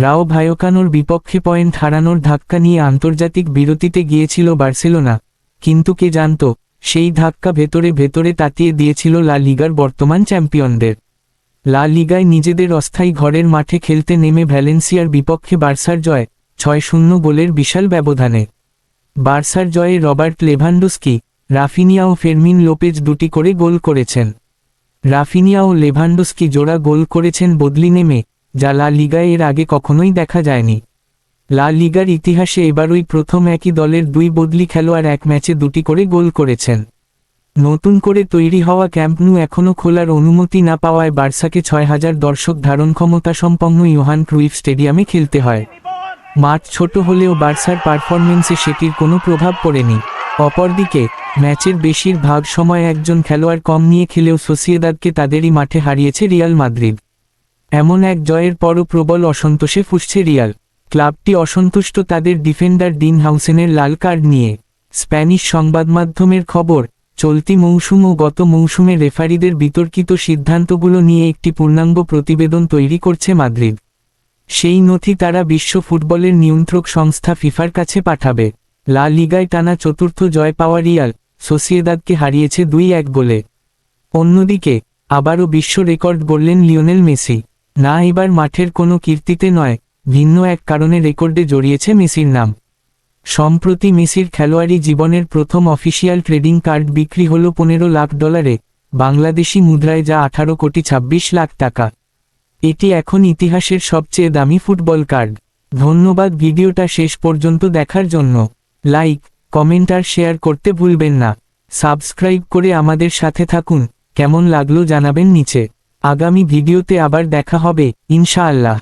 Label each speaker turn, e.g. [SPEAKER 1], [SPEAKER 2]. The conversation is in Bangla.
[SPEAKER 1] রাও ভায়োকানোর বিপক্ষে পয়েন্ট হারানোর ধাক্কা নিয়ে আন্তর্জাতিক বিরতিতে গিয়েছিল বার্সেলোনা। কিন্তু কে জানত, সেই ধাক্কা ভেতরে ভেতরে তাতিয়ে দিয়েছিল লা লিগার বর্তমান চ্যাম্পিয়নদের। লা লিগায় নিজেদের অস্থায়ী ঘরের মাঠে খেলতে নেমে ভ্যালেন্সিয়ার বিপক্ষে বার্সার জয়, ছয় শূন্য গোলের বিশাল ব্যবধানে। বার্সার জয়ে রবার্ট লেভান্ডোস্কি, রাফিনিয়া ও ফেরমিন লোপেজ দুটি করে গোল করেছেন। রাফিনিয়া ও লেভান্ডোস্কি জোড়া গোল করেছেন বদলি নেমে যা লা লিগায় এর আগে কখনোই দেখা যায়নি। লা লিগার ইতিহাসে এবারই প্রথম একই দলের দুই বদলি খেলোয়াড় এক ম্যাচে দুটি করে গোল করেছেন। নতুন করে তৈরি হওয়া ক্যাম্পনু এখনও খোলার অনুমতি না পাওয়ায় বার্সাকে ছয় হাজার দর্শক ধারণ ক্ষমতা সম্পন্ন ইউহান ক্রুইফ স্টেডিয়ামে খেলতে হয়। মাঠ ছোট হলেও বার্সার পারফরমেন্সে সেটির কোনো প্রভাব পড়েনি। অপরদিকে, ম্যাচের বেশিরভাগ সময় একজন খেলোয়াড় কম নিয়ে খেলেও সোসিয়েদাদকে তাদেরই মাঠে হারিয়েছে রিয়াল মাদ্রিদ। এমন এক জয়ের পরও প্রবল অসন্তোষে ফুসছে রিয়াল। ক্লাবটি অসন্তুষ্ট তাদের ডিফেন্ডার ডিন হাউসেনের লাল কার্ড নিয়ে। স্প্যানিশ সংবাদমাধ্যমের খবর, চলতি মৌসুম ও গত মৌসুমে রেফারিদের বিতর্কিত সিদ্ধান্তগুলো নিয়ে একটি পূর্ণাঙ্গ প্রতিবেদন তৈরি করছে মাদ্রিদ। সেই নথি তারা বিশ্ব ফুটবলের নিয়ন্ত্রক সংস্থা ফিফার কাছে পাঠাবে। লা লিগায় টানা চতুর্থ জয় পাওয়া রিয়াল, সোসিয়েদাদকে হারিয়েছে দুই এক গোলে। অন্যদিকে, আবারও বিশ্ব রেকর্ড গড়লেন লিওনেল মেসি। না এবার মাঠের কোনো কীর্তিতে নয়, ভিন্ন এক কারণে রেকর্ডে জড়িয়েছে মেসির নাম। সম্প্রতি মেসির খেলোয়াড়ি জীবনের প্রথম অফিসিয়াল ট্রেডিং কার্ড বিক্রি হল পনেরো লাখ ডলারে, বাংলাদেশি মুদ্রায় যা আঠারো কোটি ছাব্বিশ লাখ টাকা। এটি এখন ইতিহাসের সবচেয়ে দামি ফুটবল কার্ড। ধন্যবাদ ভিডিওটা শেষ পর্যন্ত দেখার জন্য। লাইক, কমেন্ট আর শেয়ার করতে ভুলবেন না। সাবস্ক্রাইব করে আমাদের সাথে থাকুন। কেমন লাগল জানাবেন নিচে। আগামী ভিডিওতে আবার দেখা হবে ইনশাআল্লাহ।